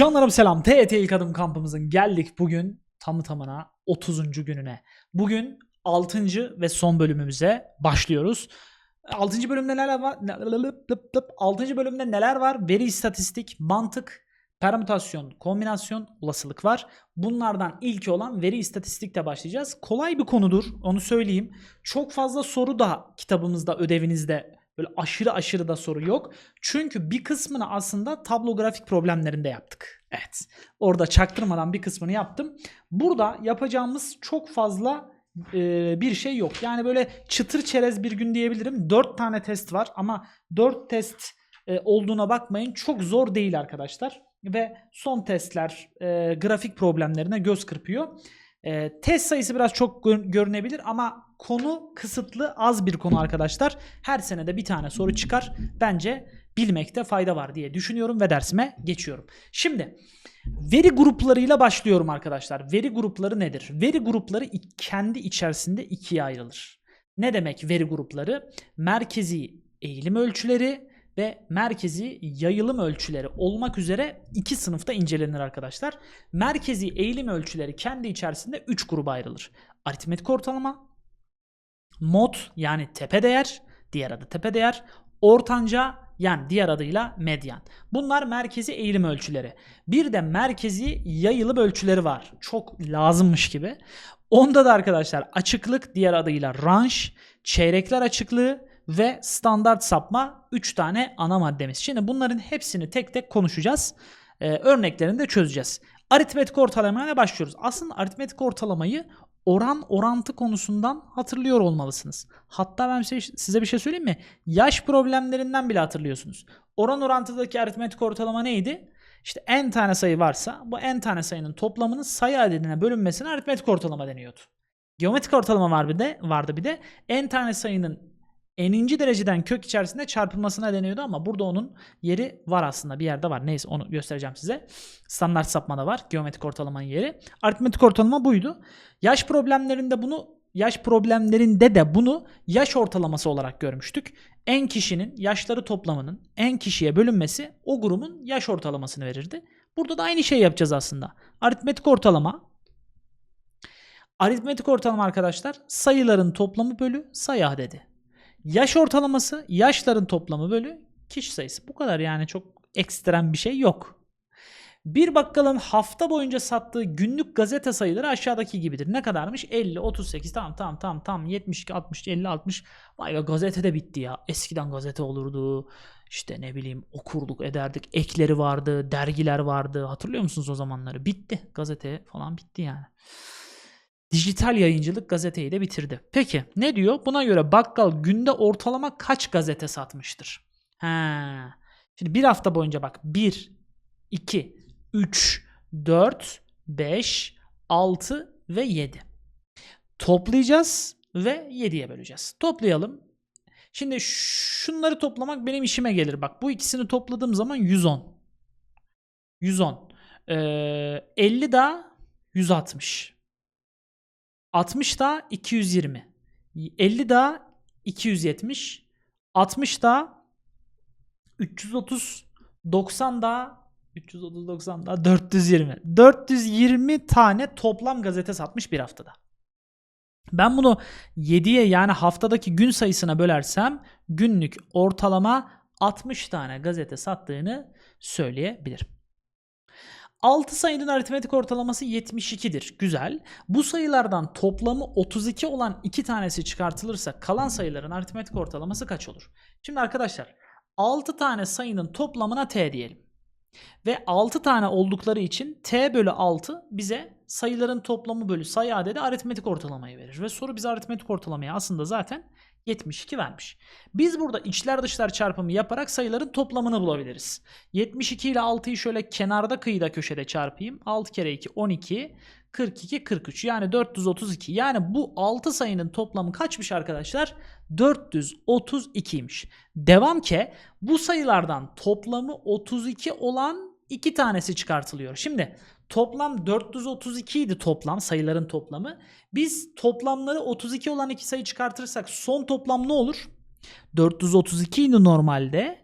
Canlarım selam. TET ilk adım kampımızın geldik bugün tamı tamına 30. gününe. Bugün 6. ve son bölümümüze başlıyoruz. 6. bölümde neler var? 6. bölümde neler var? Veri istatistik, mantık, permütasyon, kombinasyon, olasılık var. Bunlardan ilki olan veri istatistikte başlayacağız. Kolay bir konudur onu söyleyeyim. Çok fazla soru da kitabımızda ödevinizde böyle aşırı aşırı da soru yok. Çünkü bir kısmını aslında tablografik problemlerinde yaptık. Evet. Orada çaktırmadan bir kısmını yaptım. Burada yapacağımız çok fazla e, bir şey yok. Yani böyle çıtır çerez bir gün diyebilirim. 4 tane test var ama 4 test e, olduğuna bakmayın. Çok zor değil arkadaşlar. Ve son testler e, grafik problemlerine göz kırpıyor. E, test sayısı biraz çok gör- görünebilir ama konu kısıtlı az bir konu arkadaşlar. Her senede bir tane soru çıkar. Bence bilmekte fayda var diye düşünüyorum ve dersime geçiyorum. Şimdi veri gruplarıyla başlıyorum arkadaşlar. Veri grupları nedir? Veri grupları kendi içerisinde ikiye ayrılır. Ne demek veri grupları? Merkezi eğilim ölçüleri ve merkezi yayılım ölçüleri olmak üzere iki sınıfta incelenir arkadaşlar. Merkezi eğilim ölçüleri kendi içerisinde 3 gruba ayrılır. Aritmetik ortalama, mod yani tepe değer, diğer adı tepe değer, ortanca yani diğer adıyla medyan. Bunlar merkezi eğilim ölçüleri. Bir de merkezi yayılım ölçüleri var. Çok lazımmış gibi. Onda da arkadaşlar açıklık diğer adıyla range, çeyrekler açıklığı ve standart sapma 3 tane ana maddemiz. Şimdi bunların hepsini tek tek konuşacağız. Ee, örneklerini de çözeceğiz. Aritmetik ortalamaya başlıyoruz. Aslında aritmetik ortalamayı oran orantı konusundan hatırlıyor olmalısınız. Hatta ben size, bir şey söyleyeyim mi? Yaş problemlerinden bile hatırlıyorsunuz. Oran orantıdaki aritmetik ortalama neydi? İşte n tane sayı varsa bu n tane sayının toplamının sayı adedine bölünmesine aritmetik ortalama deniyordu. Geometrik ortalama var bir de vardı bir de n tane sayının n'inci dereceden kök içerisinde çarpılmasına deniyordu ama burada onun yeri var aslında bir yerde var. Neyse onu göstereceğim size. Standart sapmada var geometrik ortalamanın yeri. Aritmetik ortalama buydu. Yaş problemlerinde bunu yaş problemlerinde de bunu yaş ortalaması olarak görmüştük. En kişinin yaşları toplamının en kişiye bölünmesi o grubun yaş ortalamasını verirdi. Burada da aynı şey yapacağız aslında. Aritmetik ortalama Aritmetik ortalama arkadaşlar sayıların toplamı bölü sayı adedi. Yaş ortalaması yaşların toplamı bölü kişi sayısı. Bu kadar yani çok ekstrem bir şey yok. Bir bakkalın hafta boyunca sattığı günlük gazete sayıları aşağıdaki gibidir. Ne kadarmış? 50, 38, tamam tamam tamam tamam 72, 60, 50, 60. Vay be gazete de bitti ya. Eskiden gazete olurdu. İşte ne bileyim okurduk ederdik. Ekleri vardı, dergiler vardı. Hatırlıyor musunuz o zamanları? Bitti. Gazete falan bitti yani. Dijital yayıncılık gazeteyi de bitirdi. Peki ne diyor? Buna göre bakkal günde ortalama kaç gazete satmıştır? Ha. Şimdi bir hafta boyunca bak 1, 2, 3, 4, 5, 6 ve 7. Toplayacağız ve 7'ye böleceğiz. Toplayalım. Şimdi şunları toplamak benim işime gelir. Bak bu ikisini topladığım zaman 110. 110. Ee, 50 daha 160. 60 daha 220. 50 daha 270. 60 daha 330. 90 daha 330 90 daha 420. 420 tane toplam gazete satmış bir haftada. Ben bunu 7'ye yani haftadaki gün sayısına bölersem günlük ortalama 60 tane gazete sattığını söyleyebilirim. 6 sayının aritmetik ortalaması 72'dir. Güzel. Bu sayılardan toplamı 32 olan 2 tanesi çıkartılırsa kalan sayıların aritmetik ortalaması kaç olur? Şimdi arkadaşlar 6 tane sayının toplamına t diyelim. Ve 6 tane oldukları için t bölü 6 bize sayıların toplamı bölü sayı adedi aritmetik ortalamayı verir. Ve soru bize aritmetik ortalamayı aslında zaten 72 vermiş. Biz burada içler dışlar çarpımı yaparak sayıların toplamını bulabiliriz. 72 ile 6'yı şöyle kenarda kıyıda köşede çarpayım. 6 kere 2 12 42 43 yani 432. Yani bu 6 sayının toplamı kaçmış arkadaşlar? 432'ymiş. Devam ke bu sayılardan toplamı 32 olan 2 tanesi çıkartılıyor. Şimdi toplam 432 idi toplam sayıların toplamı. Biz toplamları 32 olan iki sayı çıkartırsak son toplam ne olur? 432 idi normalde.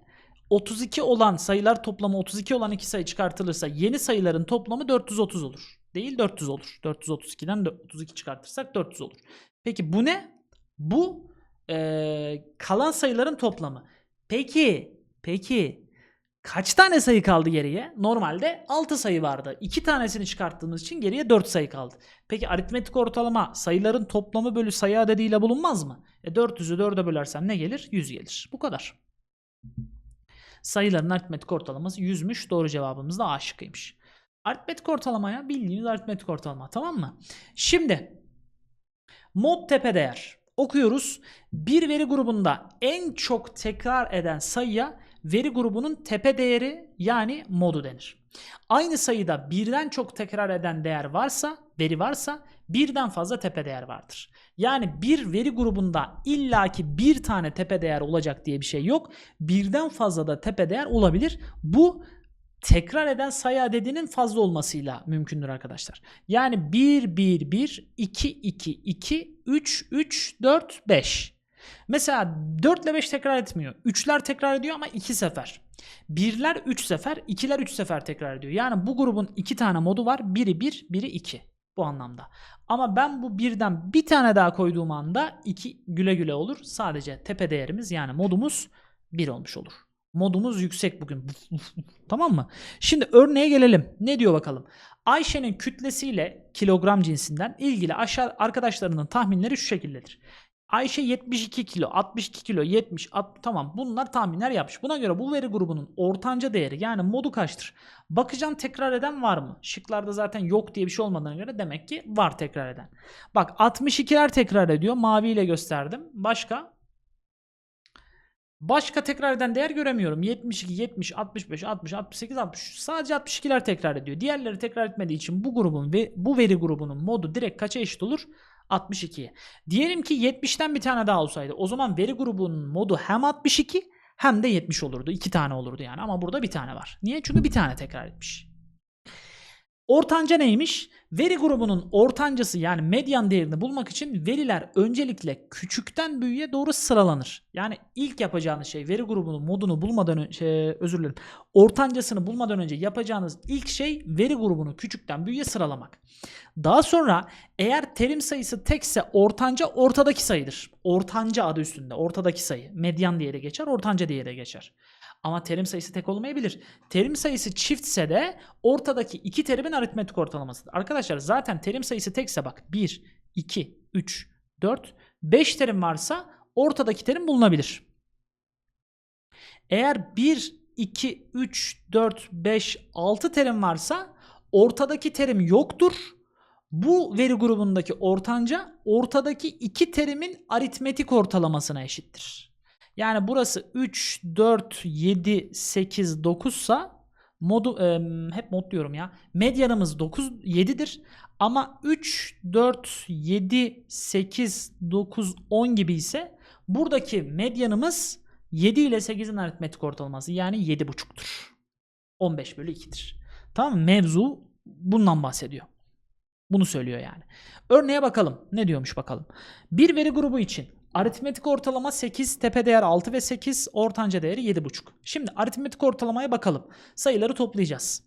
32 olan sayılar toplamı 32 olan iki sayı çıkartılırsa yeni sayıların toplamı 430 olur. Değil 400 olur. 432'den de 32 çıkartırsak 400 olur. Peki bu ne? Bu eee, kalan sayıların toplamı. Peki, peki kaç tane sayı kaldı geriye? Normalde 6 sayı vardı. 2 tanesini çıkarttığımız için geriye 4 sayı kaldı. Peki aritmetik ortalama sayıların toplamı bölü sayı adediyle bulunmaz mı? E 400'ü 4'e bölersem ne gelir? 100 gelir. Bu kadar. Sayıların aritmetik ortalaması 100'müş. Doğru cevabımız da A şıkkıymış. Aritmetik ortalamaya bildiğiniz aritmetik ortalama tamam mı? Şimdi mod tepe değer okuyoruz. Bir veri grubunda en çok tekrar eden sayıya veri grubunun tepe değeri yani modu denir. Aynı sayıda birden çok tekrar eden değer varsa, veri varsa birden fazla tepe değer vardır. Yani bir veri grubunda illaki bir tane tepe değer olacak diye bir şey yok. Birden fazla da tepe değer olabilir. Bu tekrar eden sayı adedinin fazla olmasıyla mümkündür arkadaşlar. Yani 1 1 1 2 2 2 3 3 4 5. Mesela 4 ile 5 tekrar etmiyor. 3'ler tekrar ediyor ama 2 sefer. 1'ler 3 sefer, 2'ler 3 sefer tekrar ediyor. Yani bu grubun 2 tane modu var. Biri 1, biri 2 bu anlamda. Ama ben bu birden bir tane daha koyduğum anda 2 güle güle olur. Sadece tepe değerimiz yani modumuz 1 olmuş olur. Modumuz yüksek bugün. tamam mı? Şimdi örneğe gelelim. Ne diyor bakalım? Ayşe'nin kütlesiyle kilogram cinsinden ilgili aşağı arkadaşlarının tahminleri şu şekildedir. Ayşe 72 kilo, 62 kilo, 70, 60, tamam bunlar tahminler yapmış. Buna göre bu veri grubunun ortanca değeri yani modu kaçtır? Bakacağım tekrar eden var mı? Şıklarda zaten yok diye bir şey olmadığına göre demek ki var tekrar eden. Bak 62'ler tekrar ediyor. Maviyle gösterdim. Başka? Başka tekrar eden değer göremiyorum. 72, 70, 65, 60, 68, 60. Sadece 62'ler tekrar ediyor. Diğerleri tekrar etmediği için bu grubun ve bu veri grubunun modu direkt kaça eşit olur? 62'ye. Diyelim ki 70'ten bir tane daha olsaydı. O zaman veri grubunun modu hem 62 hem de 70 olurdu. İki tane olurdu yani. Ama burada bir tane var. Niye? Çünkü bir tane tekrar etmiş. Ortanca neymiş? Veri grubunun ortancası yani medyan değerini bulmak için veriler öncelikle küçükten büyüğe doğru sıralanır. Yani ilk yapacağınız şey veri grubunun modunu bulmadan önce şey, özür dilerim. Ortancasını bulmadan önce yapacağınız ilk şey veri grubunu küçükten büyüğe sıralamak. Daha sonra eğer terim sayısı tekse ortanca ortadaki sayıdır. Ortanca adı üstünde ortadaki sayı. Medyan diye de geçer, ortanca diye de geçer. Ama terim sayısı tek olmayabilir. Terim sayısı çiftse de ortadaki iki terimin aritmetik ortalamasıdır. Arkadaşlar zaten terim sayısı tekse bak 1, 2, 3, 4, 5 terim varsa ortadaki terim bulunabilir. Eğer 1, 2, 3, 4, 5, 6 terim varsa ortadaki terim yoktur. Bu veri grubundaki ortanca ortadaki iki terimin aritmetik ortalamasına eşittir. Yani burası 3, 4, 7, 8, 9 sa modu e, hep mod diyorum ya. Medyanımız 9 7'dir. Ama 3, 4, 7, 8, 9, 10 gibi ise buradaki medyanımız 7 ile 8'in aritmetik ortalaması yani 7,5'tur. 15 bölü 2'dir. Tamam mı? Mevzu bundan bahsediyor. Bunu söylüyor yani. Örneğe bakalım. Ne diyormuş bakalım. Bir veri grubu için Aritmetik ortalama 8, tepe değer 6 ve 8, ortanca değeri 7,5. Şimdi aritmetik ortalamaya bakalım. Sayıları toplayacağız.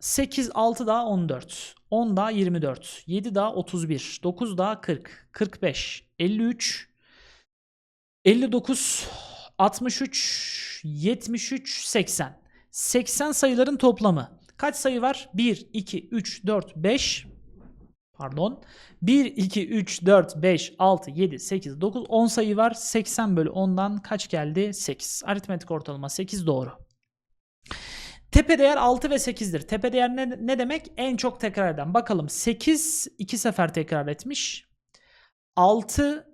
8, 6 daha 14, 10 daha 24, 7 daha 31, 9 daha 40, 45, 53, 59, 63, 73, 80. 80 sayıların toplamı. Kaç sayı var? 1, 2, 3, 4, 5, pardon. 1, 2, 3, 4, 5, 6, 7, 8, 9, 10 sayı var. 80 bölü 10'dan kaç geldi? 8. Aritmetik ortalama 8 doğru. Tepe değer 6 ve 8'dir. Tepe değer ne, ne demek? En çok tekrar eden. Bakalım 8 2 sefer tekrar etmiş. 6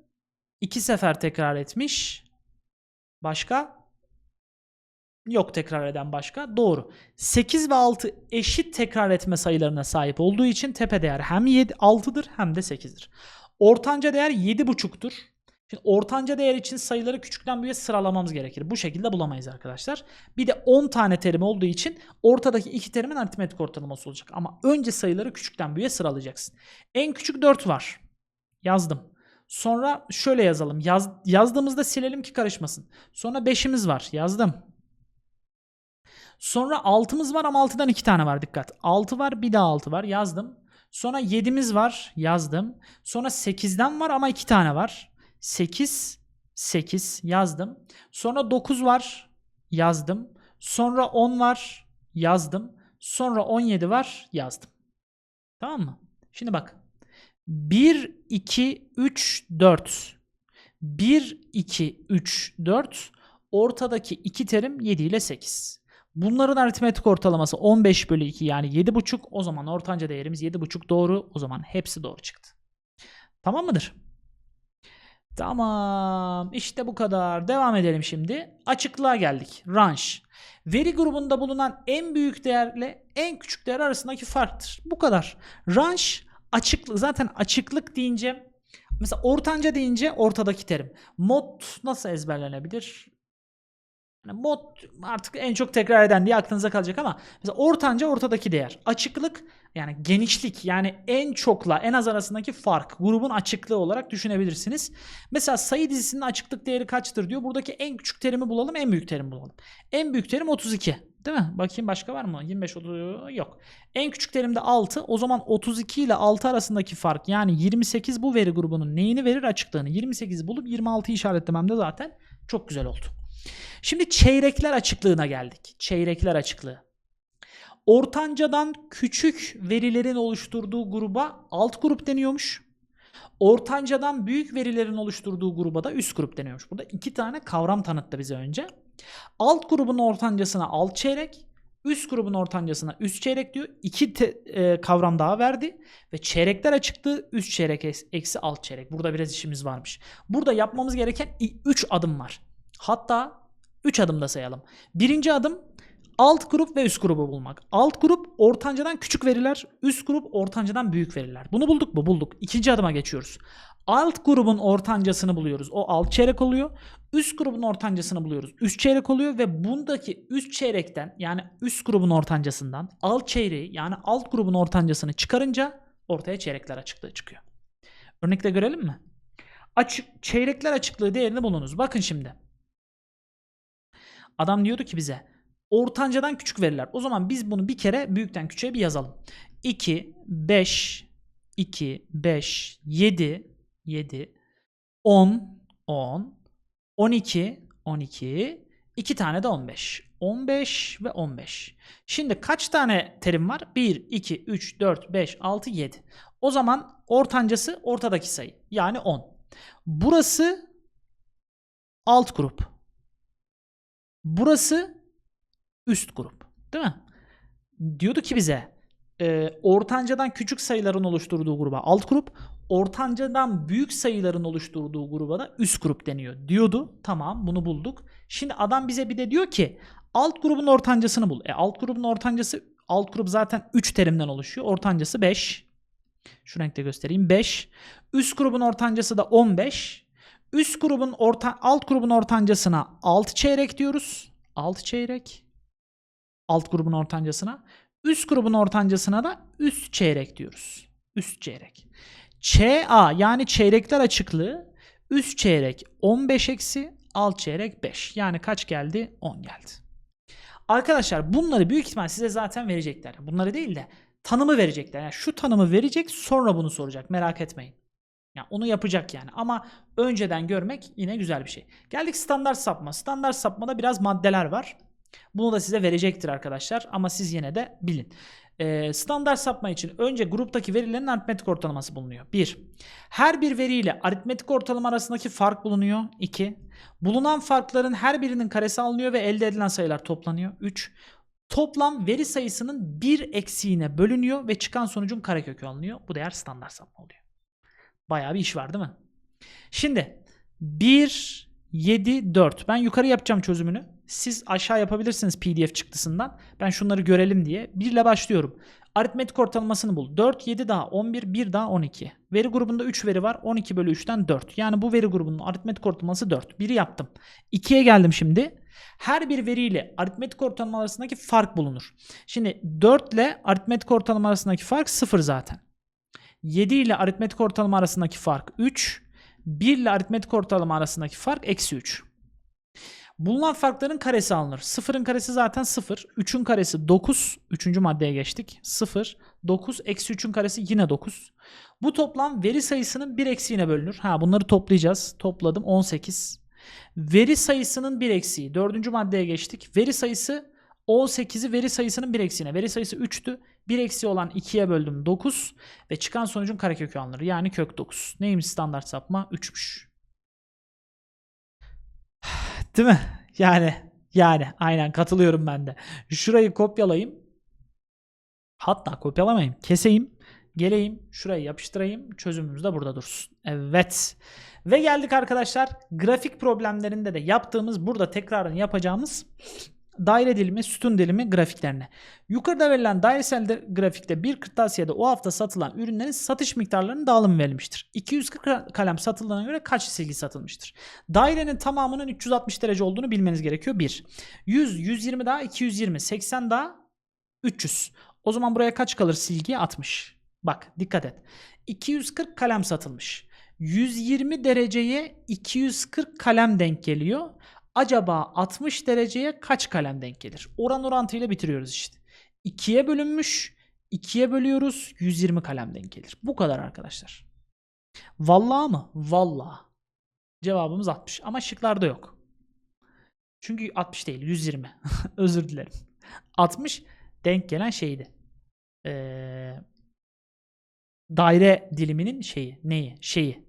2 sefer tekrar etmiş. Başka? Yok tekrar eden başka. Doğru. 8 ve 6 eşit tekrar etme sayılarına sahip olduğu için tepe değer hem 7, 6'dır hem de 8'dir. Ortanca değer 7,5'tur. Şimdi ortanca değer için sayıları küçükten büyüğe sıralamamız gerekir. Bu şekilde bulamayız arkadaşlar. Bir de 10 tane terim olduğu için ortadaki iki terimin aritmetik ortalaması olacak. Ama önce sayıları küçükten büyüğe sıralayacaksın. En küçük 4 var. Yazdım. Sonra şöyle yazalım. Yaz, yazdığımızda silelim ki karışmasın. Sonra 5'imiz var. Yazdım. Sonra 6'mız var ama 6'dan 2 tane var dikkat. 6 var bir daha 6 var yazdım. Sonra 7'miz var yazdım. Sonra 8'den var ama 2 tane var. 8 8 yazdım. Sonra 9 var yazdım. Sonra 10 var yazdım. Sonra 17 var yazdım. Tamam mı? Şimdi bak. 1 2 3 4 1 2 3 4 ortadaki iki terim 7 ile 8. Bunların aritmetik ortalaması 15 bölü 2 yani 7,5. O zaman ortanca değerimiz 7,5 doğru. O zaman hepsi doğru çıktı. Tamam mıdır? Tamam. İşte bu kadar. Devam edelim şimdi. Açıklığa geldik. Range. Veri grubunda bulunan en büyük değerle en küçük değer arasındaki farktır. Bu kadar. Range açıklık zaten açıklık deyince mesela ortanca deyince ortadaki terim. Mod nasıl ezberlenebilir? Yani mod artık en çok tekrar eden diye aklınıza kalacak ama mesela ortanca ortadaki değer. Açıklık yani genişlik yani en çokla en az arasındaki fark grubun açıklığı olarak düşünebilirsiniz. Mesela sayı dizisinin açıklık değeri kaçtır diyor. Buradaki en küçük terimi bulalım en büyük terimi bulalım. En büyük terim 32 değil mi? Bakayım başka var mı? 25 30 yok. En küçük terim de 6. O zaman 32 ile 6 arasındaki fark yani 28 bu veri grubunun neyini verir açıklığını. 28 bulup 26'yı işaretlemem de zaten çok güzel oldu. Şimdi çeyrekler açıklığına geldik. Çeyrekler açıklığı. Ortancadan küçük verilerin oluşturduğu gruba alt grup deniyormuş. Ortancadan büyük verilerin oluşturduğu gruba da üst grup deniyormuş. Burada iki tane kavram tanıttı bize önce. Alt grubun ortancasına alt çeyrek, üst grubun ortancasına üst çeyrek diyor. İki te- e, kavram daha verdi ve çeyrekler açıklığı üst çeyrek eks- eksi alt çeyrek. Burada biraz işimiz varmış. Burada yapmamız gereken 3 adım var. Hatta 3 adımda sayalım. Birinci adım alt grup ve üst grubu bulmak. Alt grup ortancadan küçük veriler, üst grup ortancadan büyük veriler. Bunu bulduk mu? Bulduk. İkinci adıma geçiyoruz. Alt grubun ortancasını buluyoruz. O alt çeyrek oluyor. Üst grubun ortancasını buluyoruz. Üst çeyrek oluyor ve bundaki üst çeyrekten yani üst grubun ortancasından alt çeyreği yani alt grubun ortancasını çıkarınca ortaya çeyrekler açıklığı çıkıyor. Örnekle görelim mi? Açık çeyrekler açıklığı değerini bulunuz. Bakın şimdi. Adam diyordu ki bize ortancadan küçük veriler. O zaman biz bunu bir kere büyükten küçüğe bir yazalım. 2, 5, 2, 5, 7, 7, 10, 10, 12, 12, 2 tane de 15. 15 ve 15. Şimdi kaç tane terim var? 1, 2, 3, 4, 5, 6, 7. O zaman ortancası ortadaki sayı. Yani 10. Burası alt grup. Burası üst grup. Değil mi? Diyordu ki bize e, ortancadan küçük sayıların oluşturduğu gruba alt grup, ortancadan büyük sayıların oluşturduğu gruba da üst grup deniyor diyordu. Tamam bunu bulduk. Şimdi adam bize bir de diyor ki alt grubun ortancasını bul. E, alt grubun ortancası alt grup zaten 3 terimden oluşuyor. Ortancası 5. Şu renkte göstereyim. 5. Üst grubun ortancası da 15. Üst grubun orta alt grubun ortancasına 6 çeyrek diyoruz. 6 çeyrek. Alt grubun ortancasına. Üst grubun ortancasına da üst çeyrek diyoruz. Üst çeyrek. ÇA yani çeyrekler açıklığı üst çeyrek 15 eksi alt çeyrek 5. Yani kaç geldi? 10 geldi. Arkadaşlar bunları büyük ihtimal size zaten verecekler. Bunları değil de tanımı verecekler. Yani şu tanımı verecek sonra bunu soracak. Merak etmeyin. Yani onu yapacak yani. Ama önceden görmek yine güzel bir şey. Geldik standart sapma. Standart sapmada biraz maddeler var. Bunu da size verecektir arkadaşlar. Ama siz yine de bilin. Ee, standart sapma için önce gruptaki verilerin aritmetik ortalaması bulunuyor. 1. Her bir veri ile aritmetik ortalama arasındaki fark bulunuyor. 2. Bulunan farkların her birinin karesi alınıyor ve elde edilen sayılar toplanıyor. 3. Toplam veri sayısının bir eksiğine bölünüyor ve çıkan sonucun karekökü alınıyor. Bu değer standart sapma oluyor. Bayağı bir iş var değil mi? Şimdi 1, 7, 4. Ben yukarı yapacağım çözümünü. Siz aşağı yapabilirsiniz PDF çıktısından. Ben şunları görelim diye. 1 ile başlıyorum. Aritmetik ortalamasını bul. 4, 7 daha 11, 1 daha 12. Veri grubunda 3 veri var. 12 bölü 3'ten 4. Yani bu veri grubunun aritmetik ortalaması 4. 1'i yaptım. 2'ye geldim şimdi. Her bir veriyle aritmetik ortalama arasındaki fark bulunur. Şimdi 4 ile aritmetik ortalama arasındaki fark 0 zaten. 7 ile aritmetik ortalama arasındaki fark 3. 1 ile aritmetik ortalama arasındaki fark eksi 3. Bulunan farkların karesi alınır. Sıfırın karesi zaten 0. 3'ün karesi 9. Üçüncü maddeye geçtik. 0, 9, eksi 3'ün karesi yine 9. Bu toplam veri sayısının bir eksiğine bölünür. Ha bunları toplayacağız. Topladım 18. Veri sayısının bir eksiği. Dördüncü maddeye geçtik. Veri sayısı 18'i veri sayısının bir eksiğine. Veri sayısı 3'tü. Bir eksiği olan 2'ye böldüm 9. Ve çıkan sonucun karekökü alınır. Yani kök 9. Neymiş standart sapma? 3'müş. Değil mi? Yani yani aynen katılıyorum ben de. Şurayı kopyalayayım. Hatta kopyalamayayım. Keseyim. Geleyim. Şurayı yapıştırayım. Çözümümüz de burada dursun. Evet. Ve geldik arkadaşlar. Grafik problemlerinde de yaptığımız burada tekrarını yapacağımız daire dilimi, sütun dilimi grafiklerine. Yukarıda verilen dairesel grafikte bir kırtasiyede o hafta satılan ürünlerin satış miktarlarının dağılımı verilmiştir. 240 kalem satıldığına göre kaç silgi satılmıştır? Dairenin tamamının 360 derece olduğunu bilmeniz gerekiyor. 1. 100, 120 daha 220, 80 daha 300. O zaman buraya kaç kalır silgi? 60. Bak dikkat et. 240 kalem satılmış. 120 dereceye 240 kalem denk geliyor. Acaba 60 dereceye kaç kalem denk gelir? Oran orantıyla bitiriyoruz işte. 2'ye bölünmüş. 2'ye bölüyoruz. 120 kalem denk gelir. Bu kadar arkadaşlar. Vallahi mı? Vallahi. Cevabımız 60 ama şıklarda yok. Çünkü 60 değil 120. Özür dilerim. 60 denk gelen şeydi. Ee, daire diliminin şeyi. Neyi? Şeyi.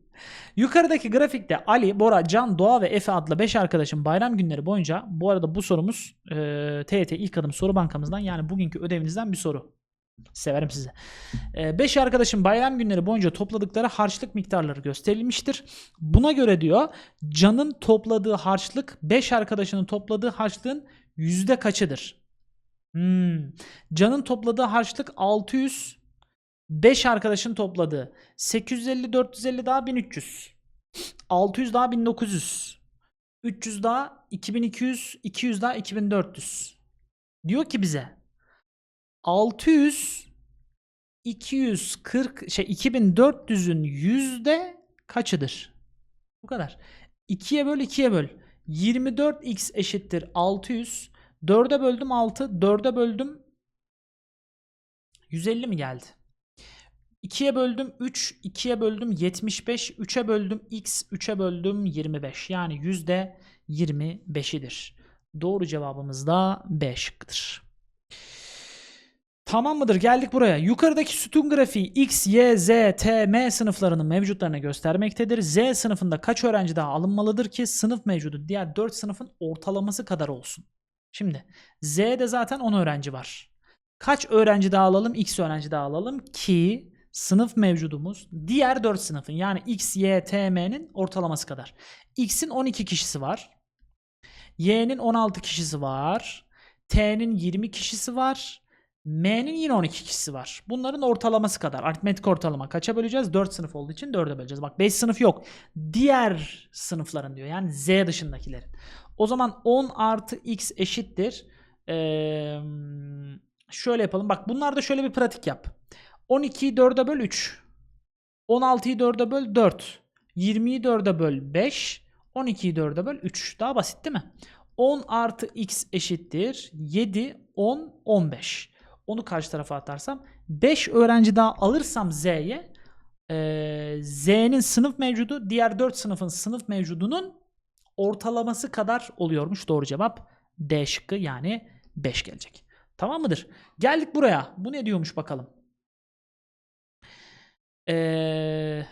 Yukarıdaki grafikte Ali, Bora, Can, Doğa ve Efe adlı 5 arkadaşın bayram günleri boyunca bu arada bu sorumuz e, TYT ilk adım soru bankamızdan yani bugünkü ödevinizden bir soru. Severim sizi. 5 arkadaşın bayram günleri boyunca topladıkları harçlık miktarları gösterilmiştir. Buna göre diyor Can'ın topladığı harçlık 5 arkadaşının topladığı harçlığın yüzde kaçıdır? Hmm. Can'ın topladığı harçlık 600 5 arkadaşın topladığı 850 450 daha 1300 600 daha 1900 300 daha 2200 200 daha 2400 diyor ki bize 600 240 şey 2400'ün yüzde kaçıdır? Bu kadar. 2'ye böl 2'ye böl. 24x eşittir 600. 4'e böldüm 6. 4'e böldüm 150 mi geldi? 2'ye böldüm 3, 2'ye böldüm 75, 3'e böldüm x, 3'e böldüm 25. Yani yüzde 25'idir. Doğru cevabımız da B şıkkıdır. Tamam mıdır? Geldik buraya. Yukarıdaki sütun grafiği X, Y, Z, T, M sınıflarının mevcutlarını göstermektedir. Z sınıfında kaç öğrenci daha alınmalıdır ki sınıf mevcudu diğer 4 sınıfın ortalaması kadar olsun? Şimdi Z'de zaten 10 öğrenci var. Kaç öğrenci daha alalım? X öğrenci daha alalım ki sınıf mevcudumuz diğer 4 sınıfın yani X, Y, T, M'nin ortalaması kadar. X'in 12 kişisi var. Y'nin 16 kişisi var. T'nin 20 kişisi var. M'nin yine 12 kişisi var. Bunların ortalaması kadar. Aritmetik ortalama kaça böleceğiz? 4 sınıf olduğu için 4'e böleceğiz. Bak 5 sınıf yok. Diğer sınıfların diyor. Yani Z dışındakilerin. O zaman 10 artı X eşittir. Ee, şöyle yapalım. Bak bunlarda şöyle bir pratik yap. 12'yi 4'e böl 3. 16'yı 4'e böl 4. 20'yi 4'e böl 5. 12'yi 4'e böl 3. Daha basit değil mi? 10 artı x eşittir 7, 10, 15. Onu karşı tarafa atarsam 5 öğrenci daha alırsam Z'ye e, Z'nin sınıf mevcudu diğer 4 sınıfın sınıf mevcudunun ortalaması kadar oluyormuş. Doğru cevap D şıkkı yani 5 gelecek. Tamam mıdır? Geldik buraya. Bu ne diyormuş bakalım. Ee,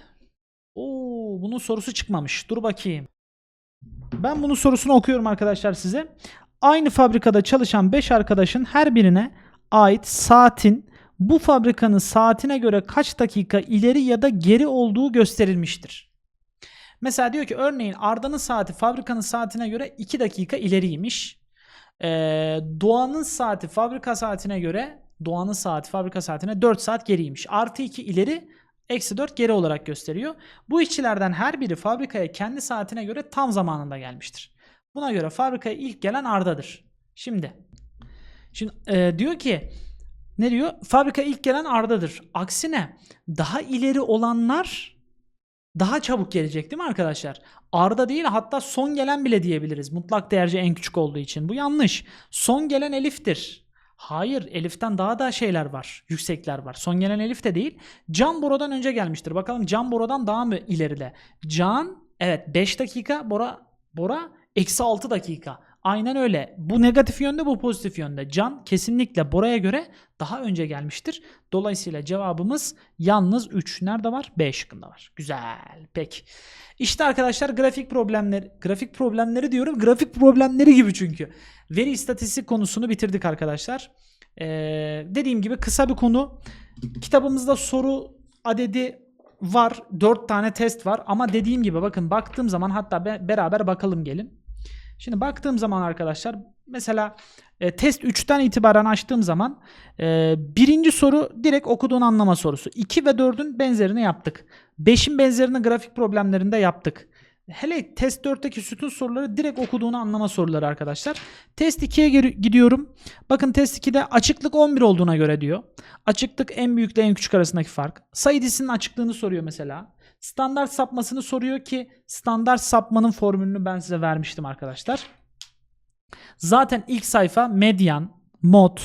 oo, bunun sorusu çıkmamış. Dur bakayım. Ben bunun sorusunu okuyorum arkadaşlar size. Aynı fabrikada çalışan 5 arkadaşın her birine ait saatin bu fabrikanın saatine göre kaç dakika ileri ya da geri olduğu gösterilmiştir. Mesela diyor ki örneğin Arda'nın saati fabrikanın saatine göre 2 dakika ileriymiş. Ee, Doğan'ın saati fabrika saatine göre Doğan'ın saati fabrika saatine 4 saat geriymiş. Artı 2 ileri eksi 4 geri olarak gösteriyor. Bu işçilerden her biri fabrikaya kendi saatine göre tam zamanında gelmiştir. Buna göre fabrikaya ilk gelen Arda'dır. Şimdi şimdi e, diyor ki ne diyor? Fabrika ilk gelen Arda'dır. Aksine daha ileri olanlar daha çabuk gelecek değil mi arkadaşlar? Arda değil hatta son gelen bile diyebiliriz. Mutlak değerci en küçük olduğu için. Bu yanlış. Son gelen Elif'tir. Hayır Elif'ten daha da şeyler var. Yüksekler var. Son gelen Elif de değil. Can Bora'dan önce gelmiştir. Bakalım Can Bora'dan daha mı ileride? Can evet 5 dakika Bora Bora eksi 6 dakika. Aynen öyle. Bu negatif yönde bu pozitif yönde. Can kesinlikle Bora'ya göre daha önce gelmiştir. Dolayısıyla cevabımız yalnız 3. Nerede var? B şıkkında var. Güzel. Peki. İşte arkadaşlar grafik problemleri, grafik problemleri diyorum. Grafik problemleri gibi çünkü. Veri istatistik konusunu bitirdik arkadaşlar. Ee, dediğim gibi kısa bir konu. Kitabımızda soru adedi var. 4 tane test var. Ama dediğim gibi bakın baktığım zaman hatta be- beraber bakalım gelin. Şimdi baktığım zaman arkadaşlar mesela e, test 3'ten itibaren açtığım zaman e, birinci soru direkt okuduğun anlama sorusu. 2 ve 4'ün benzerini yaptık. 5'in benzerini grafik problemlerinde yaptık. Hele test 4'teki sütun soruları direkt okuduğunu anlama soruları arkadaşlar. Test 2'ye geri- gidiyorum. Bakın test 2'de açıklık 11 olduğuna göre diyor. Açıklık en büyükle en küçük arasındaki fark. Sayı dizisinin açıklığını soruyor mesela. Standart sapmasını soruyor ki standart sapmanın formülünü ben size vermiştim arkadaşlar. Zaten ilk sayfa medyan, mod,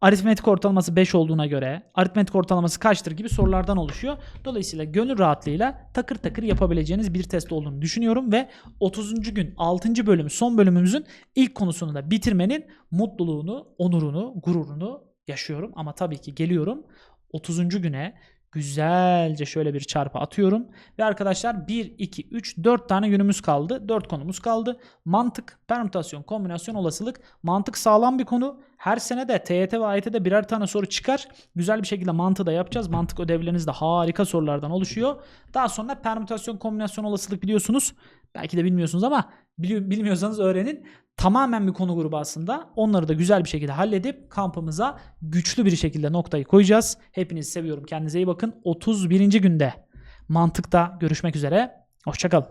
aritmetik ortalaması 5 olduğuna göre aritmetik ortalaması kaçtır gibi sorulardan oluşuyor. Dolayısıyla gönül rahatlığıyla takır takır yapabileceğiniz bir test olduğunu düşünüyorum ve 30. gün 6. bölümü son bölümümüzün ilk konusunu da bitirmenin mutluluğunu, onurunu, gururunu yaşıyorum. Ama tabii ki geliyorum 30. güne güzelce şöyle bir çarpı atıyorum. Ve arkadaşlar 1, 2, 3, 4 tane günümüz kaldı. 4 konumuz kaldı. Mantık, permütasyon, kombinasyon, olasılık. Mantık sağlam bir konu. Her sene de TYT ve AYT'de birer tane soru çıkar. Güzel bir şekilde mantığı da yapacağız. Mantık ödevleriniz de harika sorulardan oluşuyor. Daha sonra permütasyon, kombinasyon, olasılık biliyorsunuz. Belki de bilmiyorsunuz ama bilmiyorsanız öğrenin. Tamamen bir konu grubu aslında. Onları da güzel bir şekilde halledip kampımıza güçlü bir şekilde noktayı koyacağız. Hepinizi seviyorum. Kendinize iyi bakın. 31. günde mantıkta görüşmek üzere. Hoşçakalın.